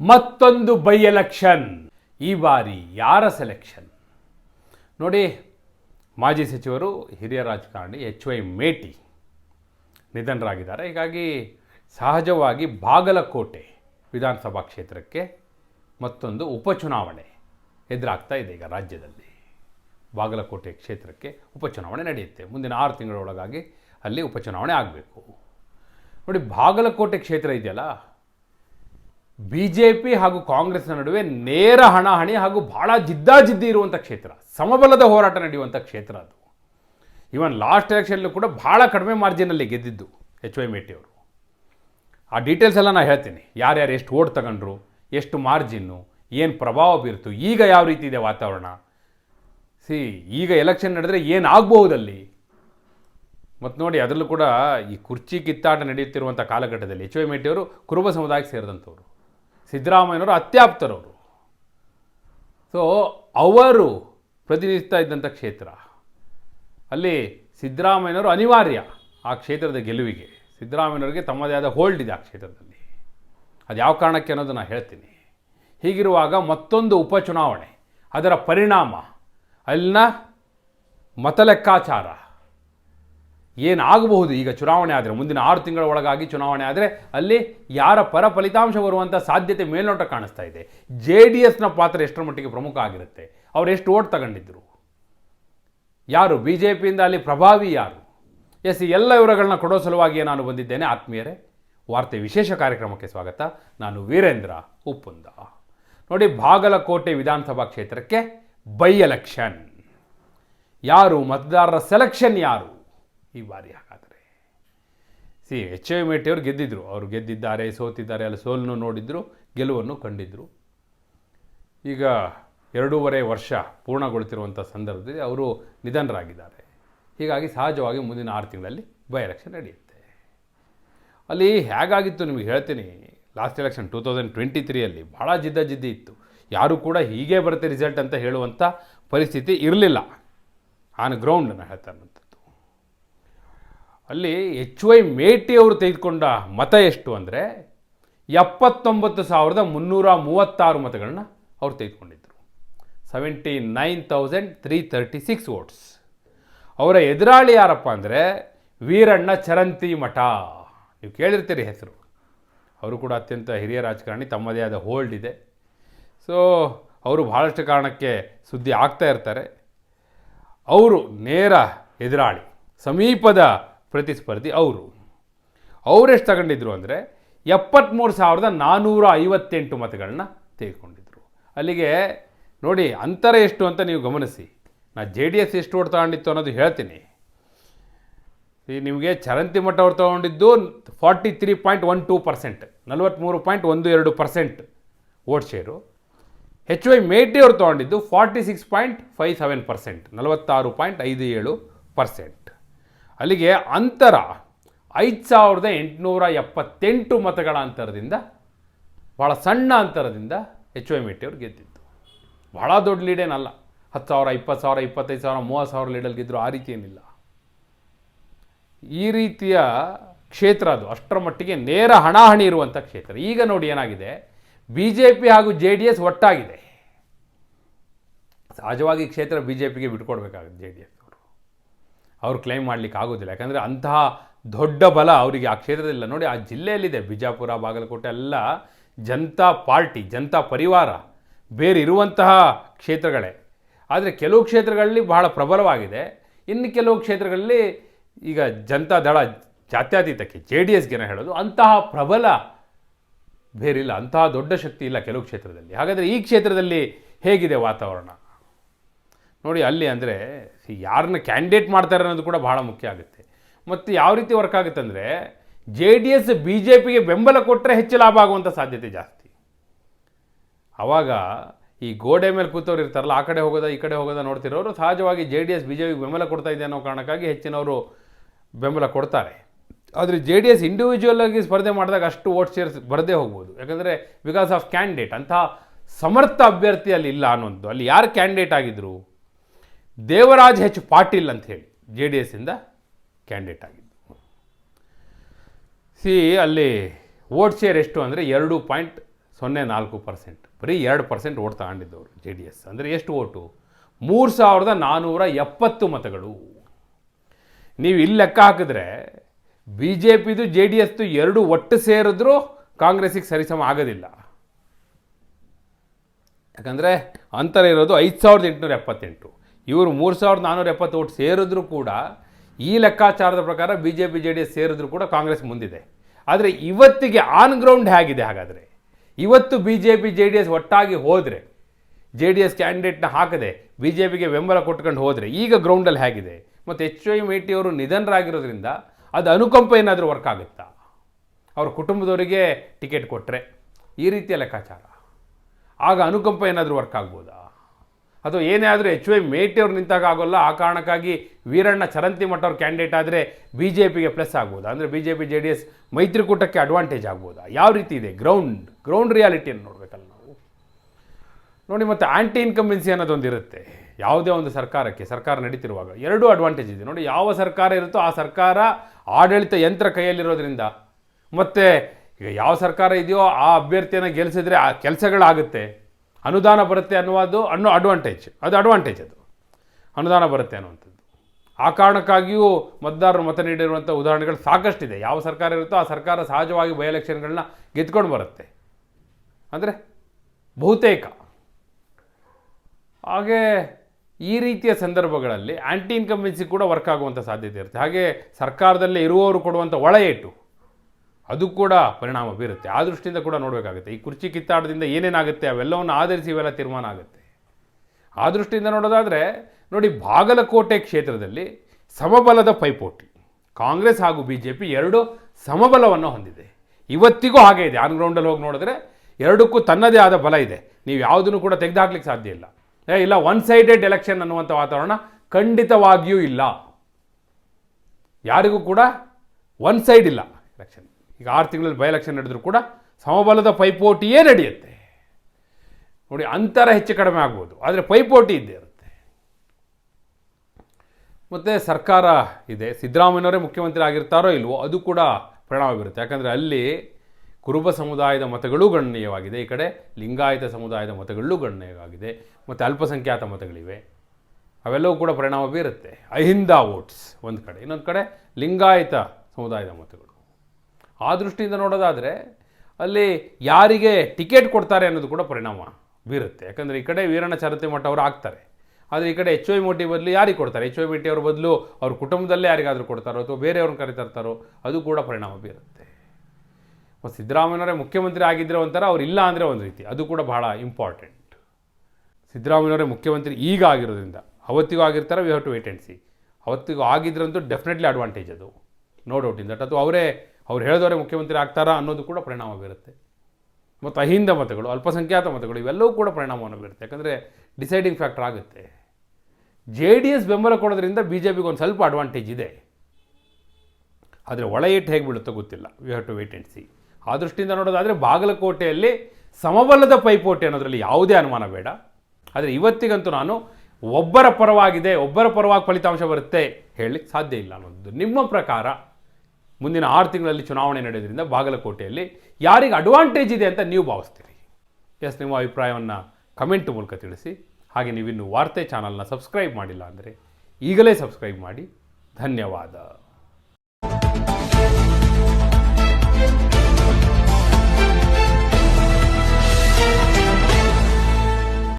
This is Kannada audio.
ಮತ್ತೊಂದು ಬೈ ಎಲೆಕ್ಷನ್ ಈ ಬಾರಿ ಯಾರ ಸೆಲೆಕ್ಷನ್ ನೋಡಿ, ಮಾಜಿ ಸಚಿವರು, ಹಿರಿಯ ರಾಜಕಾರಣಿ ಎಚ್ ವೈ ಮೇಟಿ ನಿಧನರಾಗಿದ್ದಾರೆ. ಹೀಗಾಗಿ ಸಹಜವಾಗಿ ಬಾಗಲಕೋಟೆ ವಿಧಾನಸಭಾ ಕ್ಷೇತ್ರಕ್ಕೆ ಮತ್ತೊಂದು ಉಪಚುನಾವಣೆ ಎದುರಾಗ್ತಾ ಇದೆ ಈಗ ರಾಜ್ಯದಲ್ಲಿ. ಬಾಗಲಕೋಟೆ ಕ್ಷೇತ್ರಕ್ಕೆ ಉಪಚುನಾವಣೆ ನಡೆಯುತ್ತೆ. ಮುಂದಿನ ಆರು ತಿಂಗಳೊಳಗಾಗಿ ಅಲ್ಲಿ ಉಪಚುನಾವಣೆ ಆಗಬೇಕು. ನೋಡಿ, ಬಾಗಲಕೋಟೆ ಕ್ಷೇತ್ರ ಇದೆಯಲ್ಲ ಬಿ ಜೆ ಪಿ ಹಾಗೂ ಕಾಂಗ್ರೆಸ್ನ ನಡುವೆ ನೇರ ಹಣಾಹಣಿ ಹಾಗೂ ಬಹಳ ಜಿದ್ದಾಜಿದ್ದಿ ಇರುವಂಥ ಕ್ಷೇತ್ರ, ಸಮಬಲದ ಹೋರಾಟ ನಡೆಯುವಂಥ ಕ್ಷೇತ್ರ ಅದು. ಇವನ್ ಲಾಸ್ಟ್ ಎಲೆಕ್ಷನ್ಲೂ ಕೂಡ ಬಹಳ ಕಡಿಮೆ ಮಾರ್ಜಿನಲ್ಲಿ ಗೆದ್ದಿದ್ದು ಎಚ್ ವೈ ಮೇಟಿ ಅವರು. ಆ ಡೀಟೇಲ್ಸ್ ಎಲ್ಲ ನಾನು ಹೇಳ್ತೀನಿ. ಯಾರ್ಯಾರು ಎಷ್ಟು ಓಟ್ ತಗೊಂಡ್ರು, ಎಷ್ಟು ಮಾರ್ಜಿನ್ನು ಏನು ಪ್ರಭಾವ ಬೀರ್ತು, ಈಗ ಯಾವ ರೀತಿ ಇದೆ ವಾತಾವರಣ? ಸಿ ಈಗ ಎಲೆಕ್ಷನ್ ನಡೆದರೆ ಏನಾಗಬಹುದಲ್ಲಿ ಮತ್ತು ನೋಡಿ, ಅದರಲ್ಲೂ ಕೂಡ ಈ ಕುರ್ಚಿ ಕಿತ್ತಾಟ ನಡೆಯುತ್ತಿರುವಂಥ ಕಾಲಘಟ್ಟದಲ್ಲಿ ಎಚ್ ವೈ ಮೇಟಿಯವರು ಕುರುಬ ಸಮುದಾಯಕ್ಕೆ ಸೇರಿದಂಥವ್ರು ಸಿದ್ದರಾಮಯ್ಯನವರು ಅತ್ಯಾಪ್ತರವರು ಸೊ ಅವರು ಪ್ರತಿನಿಧಿಸ್ತಾ ಇದ್ದಂಥ ಕ್ಷೇತ್ರ, ಅಲ್ಲಿ ಸಿದ್ದರಾಮಯ್ಯನವರು ಅನಿವಾರ್ಯ ಆ ಕ್ಷೇತ್ರದ ಗೆಲುವಿಗೆ. ಸಿದ್ದರಾಮಯ್ಯನವರಿಗೆ ತಮ್ಮದೇ ಆದ ಹೋಲ್ಡ್ ಇದೆ ಆ ಕ್ಷೇತ್ರದಲ್ಲಿ. ಅದು ಯಾವ ಕಾರಣಕ್ಕೆ ಅನ್ನೋದು ನಾನು ಹೇಳ್ತೀನಿ. ಹೀಗಿರುವಾಗ ಮತ್ತೊಂದು ಉಪಚುನಾವಣೆ, ಅದರ ಪರಿಣಾಮ ಅಲ್ಲಿನ ಮತಲೆಕ್ಕಾಚಾರ ಏನಾಗಬಹುದು? ಈಗ ಚುನಾವಣೆ ಆದರೆ, ಮುಂದಿನ ಆರು ತಿಂಗಳ ಒಳಗಾಗಿ ಚುನಾವಣೆ ಆದರೆ ಅಲ್ಲಿ ಯಾರ ಪರ ಫಲಿತಾಂಶ ಬರುವಂಥ ಸಾಧ್ಯತೆ ಮೇಲ್ನೋಟ ಕಾಣಿಸ್ತಾ ಇದೆ. ಜೆ ಡಿ ಎಸ್ನ ಪಾತ್ರ ಎಷ್ಟರ ಮಟ್ಟಿಗೆ ಪ್ರಮುಖ ಆಗಿರುತ್ತೆ? ಅವ್ರು ಎಷ್ಟು ಓಟ್ ತಗೊಂಡಿದ್ದರು ಯಾರು? ಬಿ ಜೆ ಪಿಯಿಂದ ಅಲ್ಲಿ ಪ್ರಭಾವಿ ಯಾರು? ಎಸ್ ಎಲ್ಲ ವಿವರಗಳನ್ನ ಕೊಡೋ ಸಲುವಾಗಿ ನಾನು ಬಂದಿದ್ದೇನೆ. ಆತ್ಮೀಯರೇ, ವಾರ್ತೆ ವಿಶೇಷ ಕಾರ್ಯಕ್ರಮಕ್ಕೆ ಸ್ವಾಗತ. ನಾನು ವೀರೇಂದ್ರ ಉಪ್ಪುಂದ. ನೋಡಿ, ಬಾಗಲಕೋಟೆ ವಿಧಾನಸಭಾ ಕ್ಷೇತ್ರಕ್ಕೆ ಬೈ ಎಲೆಕ್ಷನ್. ಯಾರು? ಮತದಾರರ ಸೆಲೆಕ್ಷನ್ ಯಾರು? ಈ ಬಾರಿ ಹಾಗಾದರೆ. ಸಿ ಎಚ್ ಐ ಮೇಟಿಯವರು ಗೆದ್ದಿದ್ದರು ಅವರು ಗೆದ್ದಿದ್ದಾರೆ, ಸೋತಿದ್ದಾರೆ, ಅಲ್ಲಿ ಸೋಲನ್ನು ನೋಡಿದ್ರು, ಗೆಲುವನ್ನು ಕಂಡಿದ್ದರು ಈಗ ಎರಡೂವರೆ ವರ್ಷ ಪೂರ್ಣಗೊಳ್ತಿರುವಂಥ ಸಂದರ್ಭದಲ್ಲಿ ಅವರು ನಿಧನರಾಗಿದ್ದಾರೆ. ಹೀಗಾಗಿ ಸಹಜವಾಗಿ ಮುಂದಿನ ಆರು ತಿಂಗಳಲ್ಲಿ ಬೈ ಎಲೆಕ್ಷನ್ ನಡೆಯುತ್ತೆ. ಅಲ್ಲಿ ಹೇಗಾಗಿತ್ತು ನಿಮಗೆ ಹೇಳ್ತೀನಿ. Last election two thousand twenty ತ್ರೀಯಲ್ಲಿ ಭಾಳ ಜಿದ್ದಾಜಿದ್ದಿ ಇತ್ತು. ಯಾರೂ ಕೂಡ ಹೀಗೆ ಬರುತ್ತೆ ರಿಸಲ್ಟ್ ಅಂತ ಹೇಳುವಂಥ ಪರಿಸ್ಥಿತಿ ಇರಲಿಲ್ಲ. ಆನ್ ಗ್ರೌಂಡ್ ನಾನು ಹೇಳ್ತಾ ಇರುವಂಥದ್ದು ಅಲ್ಲಿ ಎಚ್ ವೈ ಮೇಟಿ ಅವರು ತೆಗೆದುಕೊಂಡ ಮತ ಎಷ್ಟು ಅಂದರೆ ಎಪ್ಪತ್ತೊಂಬತ್ತು ಸಾವಿರದ ಮುನ್ನೂರ ಮೂವತ್ತಾರು ಮತಗಳನ್ನ ಅವ್ರು ತೆಗೆದುಕೊಂಡಿದ್ದರು seventy nine thousand three thirty six votes ಅವರ ಎದುರಾಳಿ ಯಾರಪ್ಪ ಅಂದರೆ ವೀರಣ್ಣ ಚರಂತಿ ಮಠ. ನೀವು ಕೇಳಿರ್ತೀರಿ ಹೆಸರು. ಅವರು ಕೂಡ ಅತ್ಯಂತ ಹಿರಿಯ ರಾಜಕಾರಣಿ, ತಮ್ಮದೇ ಆದ ಹೋಲ್ಡ್ ಇದೆ. ಸೊ ಅವರು ಬಹಳಷ್ಟು ಕಾರಣಕ್ಕೆ ಸುದ್ದಿ ಆಗ್ತಾ ಇರ್ತಾರೆ. ಅವರು ನೇರ ಎದುರಾಳಿ, ಸಮೀಪದ ಪ್ರತಿಸ್ಪರ್ಧಿ ಅವರು. ಅವರೆಷ್ಟು ತಗೊಂಡಿದ್ರು ಅಂದರೆ ಎಪ್ಪತ್ತ್ಮೂರು ಸಾವಿರದ ನಾನ್ನೂರ ಐವತ್ತೆಂಟು ಮತಗಳನ್ನ ತೆಗೆದುಕೊಂಡಿದ್ರು. ಅಲ್ಲಿಗೆ ನೋಡಿ ಅಂತರ ಎಷ್ಟು ಅಂತ ನೀವು ಗಮನಿಸಿ. ನಾ ಜೆ ಡಿ ಎಸ್ ಎಷ್ಟು ಓಟ್ ತಗೊಂಡಿತ್ತು ಅನ್ನೋದು ಹೇಳ್ತೀನಿ. ಈ ನಿಮಗೆ ಚರಂತಿ ಮಠ ಅವ್ರು ತೊಗೊಂಡಿದ್ದು forty three point one two percent ನಲವತ್ತ್ಮೂರು ಪಾಯಿಂಟ್ ಒಂದು ಎರಡು percent vote share. H Y Meti ಅವ್ರು ತೊಗೊಂಡಿದ್ದು forty six point five seven percent ನಲವತ್ತಾರು ಪಾಯಿಂಟ್ ಐದು ಏಳು ಪರ್ಸೆಂಟ್ ಅಲ್ಲಿಗೆ ಅಂತರ ಐದು ಸಾವಿರದ ಎಂಟುನೂರ ಎಪ್ಪತ್ತೆಂಟು ಮತಗಳ ಅಂತರದಿಂದ ಭಾಳ ಸಣ್ಣ ಅಂತರದಿಂದ ಎಚ್ ವೈ ಮೇಟಿ ಗೆದ್ದಿತ್ತು ಭಾಳ ದೊಡ್ಡ ಲೀಡೇನಲ್ಲ ಹತ್ತು ಸಾವಿರ, ಇಪ್ಪತ್ತು ಸಾವಿರ, ಇಪ್ಪತ್ತೈದು ಸಾವಿರ, ಮೂವತ್ತು ಸಾವಿರ ಲೀಡಲ್ಲಿ ಗೆದ್ದರು ಆ ರೀತಿ ಏನಿಲ್ಲ. ಈ ರೀತಿಯ ಕ್ಷೇತ್ರ ಅದು, ಅಷ್ಟರ ಮಟ್ಟಿಗೆ ನೇರ ಹಣಾಹಣಿ ಇರುವಂಥ ಕ್ಷೇತ್ರ. ಈಗ ನೋಡಿ ಏನಾಗಿದೆ ಬಿ ಜೆ ಪಿ ಹಾಗೂ ಜೆ ಡಿ ಎಸ್ ಒಟ್ಟಾಗಿದೆ. ಸಹಜವಾಗಿ ಕ್ಷೇತ್ರ ಬಿ ಜೆ ಪಿಗೆ ಬಿಟ್ಕೊಡ್ಬೇಕಾಗುತ್ತೆ ಜೆ ಡಿ ಎಸ್. ಅವರು ಕ್ಲೈಮ್ ಮಾಡಲಿಕ್ಕೆ ಆಗೋದಿಲ್ಲ. ಯಾಕಂದರೆ ಅಂತಹ ದೊಡ್ಡ ಬಲ ಅವರಿಗೆ ಆ ಕ್ಷೇತ್ರದಲ್ಲಿಲ್ಲ. ನೋಡಿ, ಆ ಜಿಲ್ಲೆಯಲ್ಲಿದೆ, ಬಿಜಾಪುರ, ಬಾಗಲಕೋಟೆ ಎಲ್ಲ ಜನತಾ ಪಾರ್ಟಿ, ಜನತಾ ಪರಿವಾರ, ಬೇರೆ ಇರುವಂತಹ ಕ್ಷೇತ್ರಗಳೇ. ಆದರೆ ಕೆಲವು ಕ್ಷೇತ್ರಗಳಲ್ಲಿ ಬಹಳ ಪ್ರಬಲವಾಗಿದೆ. ಇನ್ನು ಕೆಲವು ಕ್ಷೇತ್ರಗಳಲ್ಲಿ ಈಗ ಜನತಾ ದಳ ಜಾತ್ಯತೀತಕ್ಕೆ, ಜೆ ಡಿ ಎಸ್ಗೆ ಹೇಳೋದು, ಅಂತಹ ಪ್ರಬಲ ಬೇರಿಲ್ಲ, ಅಂತಹ ದೊಡ್ಡ ಶಕ್ತಿ ಇಲ್ಲ ಕೆಲವು ಕ್ಷೇತ್ರದಲ್ಲಿ. ಹಾಗಾದರೆ ಈ ಕ್ಷೇತ್ರದಲ್ಲಿ ಹೇಗಿದೆ ವಾತಾವರಣ? ನೋಡಿ, ಅಲ್ಲಿ ಅಂದರೆ ಯಾರನ್ನ ಕ್ಯಾಂಡಿಡೇಟ್ ಮಾಡ್ತಾರೆ ಅನ್ನೋದು ಕೂಡ ಬಹಳ ಮುಖ್ಯ ಆಗುತ್ತೆ. ಮತ್ತು ಯಾವ ರೀತಿ ವರ್ಕ್ ಆಗುತ್ತೆ ಅಂದರೆ J D S B J ಪಿಗೆ ಬೆಂಬಲ ಕೊಟ್ಟರೆ ಹೆಚ್ಚು ಲಾಭ ಆಗುವಂಥ ಸಾಧ್ಯತೆ ಜಾಸ್ತಿ. ಆವಾಗ ಈ ಗೋಡೆ ಮೇಲೆ ಕೂತವ್ರು ಇರ್ತಾರಲ್ಲ, ಆ ಕಡೆ ಹೋಗೋದ, ಈ ಕಡೆ ಹೋಗೋದ ನೋಡ್ತಿರೋರು ಸಹಜವಾಗಿ J D S B J ಪಿಗೆ ಬೆಂಬಲ ಕೊಡ್ತಾ ಇದೆ ಅನ್ನೋ ಕಾರಣಕ್ಕಾಗಿ ಹೆಚ್ಚಿನವರು ಬೆಂಬಲ ಕೊಡ್ತಾರೆ. ಆದರೆ ಜೆ ಡಿ ಎಸ್ ಇಂಡಿವಿಜುವಲ್ ಆಗಿ ಸ್ಪರ್ಧೆ ಮಾಡಿದಾಗ ಅಷ್ಟು ವೋಟ್ ಶೇರ್ಸ್ ಬರದೇ ಹೋಗ್ಬೋದು. ಯಾಕಂದರೆ ಬಿಕಾಸ್ ಆಫ್ ಕ್ಯಾಂಡಿಡೇಟ್ ಅಂತಹ ಸಮರ್ಥ ಅಭ್ಯರ್ಥಿ ಅಲ್ಲಿ ಇಲ್ಲ ಅನ್ನೋದು. ಅಲ್ಲಿ ಯಾರು ಕ್ಯಾಂಡಿಡೇಟ್ ಆಗಿದ್ರು? ದೇವರಾಜ್ ಹೆಚ್ ಪಾಟೀಲ್ ಅಂತ ಹೇಳಿ ಜೆ ಡಿ ಎಸ್ಸಿಂದ ಕ್ಯಾಂಡಿಡೇಟ್ ಆಗಿದ್ದು. ಸಿ, ಅಲ್ಲಿ ವೋಟ್ ಶೇರ್ ಎಷ್ಟು ಅಂದರೆ ಎರಡು ಪಾಯಿಂಟ್ ಸೊನ್ನೆ ನಾಲ್ಕು ಪರ್ಸೆಂಟ್ ಬರೀ ಎರಡು ಪರ್ಸೆಂಟ್ ಓಟ್ ತಗೊಂಡಿದ್ದವರು ಜೆ ಡಿ ಎಸ್ ಅಂದರೆ ಎಷ್ಟು ಓಟು ಮೂರು ಸಾವಿರದ ನಾನ್ನೂರ ಎಪ್ಪತ್ತು ಮತಗಳು. ನೀವು ಇಲ್ಲಿ ಲೆಕ್ಕ ಹಾಕಿದ್ರೆ ಬಿ ಜೆ ಪಿದು ಜೆ ಡಿ ಎಸ್ದು ಎರಡು ಒಟ್ಟು ಸೇರಿದ್ರೂ ಕಾಂಗ್ರೆಸ್ಸಿಗೆ ಸರಿಸಮ ಆಗೋದಿಲ್ಲ. ಯಾಕಂದರೆ ಅಂತರ ಇರೋದು ಐದು ಸಾವಿರದ ಎಂಟುನೂರ ಎಪ್ಪತ್ತೆಂಟು. ಇವರು ಮೂರು ಸಾವಿರದ ನಾನ್ನೂರ ಎಪ್ಪತ್ತು ಓಟ್ ಸೇರಿದ್ರು ಕೂಡ ಈ ಲೆಕ್ಕಾಚಾರದ ಪ್ರಕಾರ B J P J D S ಸೇರಿದ್ರು ಕೂಡ ಕಾಂಗ್ರೆಸ್ ಮುಂದಿದೆ. ಆದರೆ ಇವತ್ತಿಗೆ ಆನ್ ಗ್ರೌಂಡ್ ಹೇಗಿದೆ ಹಾಗಾದರೆ? ಇವತ್ತು B J P J D S ಒಟ್ಟಾಗಿ ಹೋದರೆ ಜೆ ಡಿ ಎಸ್ ಕ್ಯಾಂಡಿಡೇಟ್ನ ಹಾಕದೆ ಬಿ ಜೆ ಪಿಗೆ ಬೆಂಬಲ ಕೊಟ್ಕೊಂಡು ಹೋದರೆ ಈಗ ಗ್ರೌಂಡಲ್ಲಿ ಹೇಗಿದೆ? ಮತ್ತು ಎಚ್ ವೈ ಮೇಟಿ ಅವರು ನಿಧನರಾಗಿರೋದ್ರಿಂದ ಅದು ಅನುಕಂಪ ಏನಾದರೂ ವರ್ಕ್ ಆಗುತ್ತಾ? ಅವ್ರ ಕುಟುಂಬದವರಿಗೆ ಟಿಕೆಟ್ ಕೊಟ್ಟರೆ ಈ ರೀತಿಯ ಲೆಕ್ಕಾಚಾರ. ಆಗ ಅನುಕಂಪ ಏನಾದರೂ ವರ್ಕ್ ಆಗ್ಬೋದಾ? ಅಥವಾ ಏನೇ ಆದರೂ ಎಚ್ ವೈ ಮೇಟಿ ಅವ್ರು ನಿಂತಾಗ ಆಗೋಲ್ಲ. ಆ ಕಾರಣಕ್ಕಾಗಿ ವೀರಣ್ಣ ಚರಂತಿ ಮಠ ಅವ್ರ ಕ್ಯಾಂಡಿಡೇಟ್ ಆದರೆ ಬಿ ಜೆ ಪಿಗೆ ಪ್ಲಸ್ ಆಗ್ಬೋದು? ಅಂದರೆ B J P J D S ಮೈತ್ರಿಕೂಟಕ್ಕೆ advantage ಆಗ್ಬೋದಾ? ಯಾವ ರೀತಿ ಇದೆ? ಗ್ರೌಂಡ್ ಗ್ರೌಂಡ್ ರಿಯಾಲಿಟಿಯನ್ನು ನೋಡಬೇಕಲ್ಲ ನಾವು. ನೋಡಿ ಮತ್ತು ಆ್ಯಂಟಿ ಇನ್ಕಂಬೆನ್ಸಿ ಅನ್ನೋದೊಂದು ಇರುತ್ತೆ. ಯಾವುದೇ ಒಂದು ಸರ್ಕಾರಕ್ಕೆ, ಸರ್ಕಾರ ನಡೀತಿರುವಾಗ ಎರಡೂ ಅಡ್ವಾಂಟೇಜ್ ಇದೆ. ನೋಡಿ ಯಾವ ಸರ್ಕಾರ ಇರುತ್ತೋ ಆ ಸರ್ಕಾರ ಆಡಳಿತ ಯಂತ್ರ ಕೈಯಲ್ಲಿರೋದ್ರಿಂದ. ಮತ್ತು ಈಗ ಯಾವ ಸರ್ಕಾರ ಇದೆಯೋ ಆ ಅಭ್ಯರ್ಥಿಯನ್ನು ಗೆಲ್ಲಿಸಿದ್ರೆ ಆ ಕೆಲಸಗಳಾಗುತ್ತೆ. ಅನುದಾನ ಬರುತ್ತೆ ಅನ್ನುವುದು ಅನ್ನೋ ಅಡ್ವಾಂಟೇಜ್ ಅದು ಅಡ್ವಾಂಟೇಜ್ ಅದು. ಅನುದಾನ ಬರುತ್ತೆ ಅನ್ನುವಂಥದ್ದು. ಆ ಕಾರಣಕ್ಕಾಗಿಯೂ ಮತದಾರರು ಮತ ನೀಡಿರುವಂಥ ಉದಾಹರಣೆಗಳು ಸಾಕಷ್ಟಿದೆ. ಯಾವ ಸರ್ಕಾರ ಇರುತ್ತೋ ಆ ಸರ್ಕಾರ ಸಹಜವಾಗಿ ಬೈ ಎಲೆಕ್ಷನ್ಗಳನ್ನ ಗೆದ್ಕೊಂಡು ಬರುತ್ತೆ. ಅಂದರೆ ಬಹುತೇಕ. ಹಾಗೆ ಈ ರೀತಿಯ ಸಂದರ್ಭಗಳಲ್ಲಿ ಆ್ಯಂಟಿ ಇನ್ಕಂಬೆನ್ಸಿ ಕೂಡ ವರ್ಕ್ ಆಗುವಂಥ ಸಾಧ್ಯತೆ ಇರುತ್ತೆ. ಹಾಗೆ ಸರ್ಕಾರದಲ್ಲೇ ಇರುವವರು ಕೊಡುವಂಥ ಒಳ ಏಟು. ಅದು ಕೂಡ ಪರಿಣಾಮ ಬೀರುತ್ತೆ. ಆ ದೃಷ್ಟಿಯಿಂದ ಕೂಡ ನೋಡಬೇಕಾಗುತ್ತೆ. ಈ ಕುರ್ಚಿ ಕಿತ್ತಾಟದಿಂದ ಏನೇನಾಗುತ್ತೆ? ಅವೆಲ್ಲವನ್ನು ಆಧರಿಸಿ ಇವೆಲ್ಲ ತೀರ್ಮಾನ ಆಗುತ್ತೆ. ಆ ದೃಷ್ಟಿಯಿಂದ ನೋಡೋದಾದರೆ, ನೋಡಿ ಬಾಗಲಕೋಟೆ ಕ್ಷೇತ್ರದಲ್ಲಿ ಸಮಬಲದ ಪೈಪೋಟಿ. ಕಾಂಗ್ರೆಸ್ ಹಾಗೂ ಬಿ ಜೆ ಪಿ ಎರಡು ಸಮಬಲವನ್ನು ಹೊಂದಿದೆ. ಇವತ್ತಿಗೂ ಹಾಗೆ ಇದೆ. ಆನ್ ಗ್ರೌಂಡಲ್ಲಿ ಹೋಗಿ ನೋಡಿದ್ರೆ ಎರಡಕ್ಕೂ ತನ್ನದೇ ಆದ ಬಲ ಇದೆ. ನೀವು ಯಾವುದನ್ನು ಕೂಡ ತೆಗೆದುಹಾಕ್ಲಿಕ್ಕೆ ಸಾಧ್ಯ ಇಲ್ಲ. ಇಲ್ಲ ಒನ್ ಸೈಡೆಡ್ ಎಲೆಕ್ಷನ್ ಅನ್ನುವಂಥ ವಾತಾವರಣ ಖಂಡಿತವಾಗಿಯೂ ಇಲ್ಲ. ಯಾರಿಗೂ ಕೂಡ ಒನ್ ಸೈಡ್ ಇಲ್ಲ ಎಲೆಕ್ಷನ್ ಈಗ ಆರು ತಿಂಗಳಲ್ಲಿ ಬೈ ಎಲೆಕ್ಷನ್ ನಡೆದರೂ ಕೂಡ ಸಮಬಲದ ಪೈಪೋಟಿಯೇ ನಡೆಯುತ್ತೆ. ನೋಡಿ, ಅಂತರ ಹೆಚ್ಚು ಕಡಿಮೆ ಆಗ್ಬೋದು, ಆದರೆ ಪೈಪೋಟಿ ಇದ್ದೇ ಇರುತ್ತೆ. ಮತ್ತು ಸರ್ಕಾರ ಇದೆ, ಸಿದ್ದರಾಮಯ್ಯನವರೇ ಮುಖ್ಯಮಂತ್ರಿ ಆಗಿರ್ತಾರೋ ಇಲ್ವೋ, ಅದು ಕೂಡ ಪರಿಣಾಮ ಬೀರುತ್ತೆ. ಯಾಕಂದರೆ ಅಲ್ಲಿ ಕುರುಬ ಸಮುದಾಯದ ಮತಗಳು ಗಣನೀಯವಾಗಿದೆ. ಈ ಕಡೆ ಲಿಂಗಾಯತ ಸಮುದಾಯದ ಮತಗಳು ಗಣನೀಯವಾಗಿದೆ. ಮತ್ತು ಅಲ್ಪಸಂಖ್ಯಾತ ಮತಗಳಿವೆ. ಅವೆಲ್ಲವೂ ಕೂಡ ಪರಿಣಾಮ ಬೀರುತ್ತೆ. ಅಹಿಂದ ವೋಟ್ಸ್, ಒಂದು ಕಡೆ. ಇನ್ನೊಂದು ಕಡೆ ಲಿಂಗಾಯತ ಸಮುದಾಯದ ಮತಗಳು. ಆ ದೃಷ್ಟಿಯಿಂದ ನೋಡೋದಾದರೆ ಅಲ್ಲಿ ಯಾರಿಗೆ ಟಿಕೆಟ್ ಕೊಡ್ತಾರೆ ಅನ್ನೋದು ಕೂಡ ಪರಿಣಾಮ ಬೀರುತ್ತೆ. ಯಾಕಂದರೆ ಈ ಕಡೆ ವೀರಣ್ಣ ಚರತಿ ಮಠ ಅವರು ಆಗ್ತಾರೆ. ಆದರೆ ಈ ಕಡೆ ಎಚ್ ವೈ ಮೋಟಿ ಬದಲು ಯಾರಿಗೆ ಕೊಡ್ತಾರೆ? ಎಚ್ ವೈ ಮೋಟಿ ಅವ್ರ ಬದಲು ಅವ್ರ ಕುಟುಂಬದಲ್ಲೇ ಯಾರಿಗಾದರೂ ಕೊಡ್ತಾರೋ ಅಥವಾ ಬೇರೆಯವ್ರನ್ನ ಕರಿತರ್ತಾರೋ? ಅದು ಕೂಡ ಪರಿಣಾಮ ಬೀರುತ್ತೆ. ಮತ್ತು ಸಿದ್ದರಾಮಯ್ಯನವರೇ ಮುಖ್ಯಮಂತ್ರಿ ಆಗಿದ್ದರೆ ಒಂಥರ ಅವ್ರು ಇಲ್ಲ ಅಂದರೆ ಒಂದು ರೀತಿ. ಅದು ಕೂಡ ಬಹಳ ಇಂಪಾರ್ಟೆಂಟ್ ಸಿದ್ದರಾಮಯ್ಯನವರೇ ಮುಖ್ಯಮಂತ್ರಿ ಈಗ ಆಗಿರೋದ್ರಿಂದ. ಅವತ್ತಿಗೂ ಆಗಿರ್ತಾರೆ we have to wait and see ಅವತ್ತಿಗೂ ಆಗಿದ್ರಂತೂ ಡೆಫಿನೆಟ್ಲಿ ಅಡ್ವಾಂಟೇಜ್ ಅದು. ನೋ ಡೌಟ್ ಇನ್ ದಟ್ ಅಥವಾ ಅವರೇ ಅವ್ರು ಹೇಳಿದವರೇ ಮುಖ್ಯಮಂತ್ರಿ ಆಗ್ತಾರಾ ಅನ್ನೋದು ಕೂಡ ಪರಿಣಾಮ ಬೀರುತ್ತೆ. ಮತ್ತು ಅಹಿಂದ ಮತಗಳು, ಅಲ್ಪಸಂಖ್ಯಾತ ಮತಗಳು, ಇವೆಲ್ಲವೂ ಕೂಡ ಪರಿಣಾಮವನ್ನು ಬೀರುತ್ತೆ. ಯಾಕಂದರೆ ಡಿಸೈಡಿಂಗ್ ಫ್ಯಾಕ್ಟರ್ ಆಗುತ್ತೆ. ಜೆ ಡಿ ಎಸ್ ಬೆಂಬಲ ಕೊಡೋದ್ರಿಂದ ಬಿ ಜೆ ಪಿಗೆ ಒಂದು ಸ್ವಲ್ಪ ಅಡ್ವಾಂಟೇಜ್ ಇದೆ. ಆದರೆ ಒಳ ಏಟು ಹೇಗೆ ಬೀಳುತ್ತೋ ಗೊತ್ತಿಲ್ಲ. We have to wait and see ಆ ದೃಷ್ಟಿಯಿಂದ ನೋಡೋದಾದರೆ ಬಾಗಲಕೋಟೆಯಲ್ಲಿ ಸಮಬಲದ ಪೈಪೋಟಿ ಅನ್ನೋದರಲ್ಲಿ ಯಾವುದೇ ಅನುಮಾನ ಬೇಡ. ಆದರೆ ಇವತ್ತಿಗಂತೂ ನಾನು ಒಬ್ಬರ ಪರವಾಗಿದೆ, ಒಬ್ಬರ ಪರವಾಗಿ ಫಲಿತಾಂಶ ಬರುತ್ತೆ ಹೇಳಲಿಕ್ಕೆ ಸಾಧ್ಯ ಇಲ್ಲ ಅನ್ನೋದು. ನಿಮ್ಮ ಪ್ರಕಾರ ಮುಂದಿನ ಆರು ತಿಂಗಳಲ್ಲಿ ಚುನಾವಣೆ ನಡೆಯೋದ್ರಿಂದ ಬಾಗಲಕೋಟೆಯಲ್ಲಿ ಯಾರಿಗೆ ಅಡ್ವಾಂಟೇಜ್ ಇದೆ ಅಂತ ನೀವು ಭಾವಿಸ್ತೀರಿ? ಎಸ್ ನಿಮ್ಮ ಅಭಿಪ್ರಾಯವನ್ನು ಕಮೆಂಟ್ ಮೂಲಕ ತಿಳಿಸಿ. ಹಾಗೆ ನೀವಿನ್ನು ವಾರ್ತೆ ಚಾನಲ್ನ ಸಬ್ಸ್ಕ್ರೈಬ್ ಮಾಡಿಲ್ಲ ಅಂದರೆ ಈಗಲೇ ಸಬ್ಸ್ಕ್ರೈಬ್ ಮಾಡಿ. ಧನ್ಯವಾದ.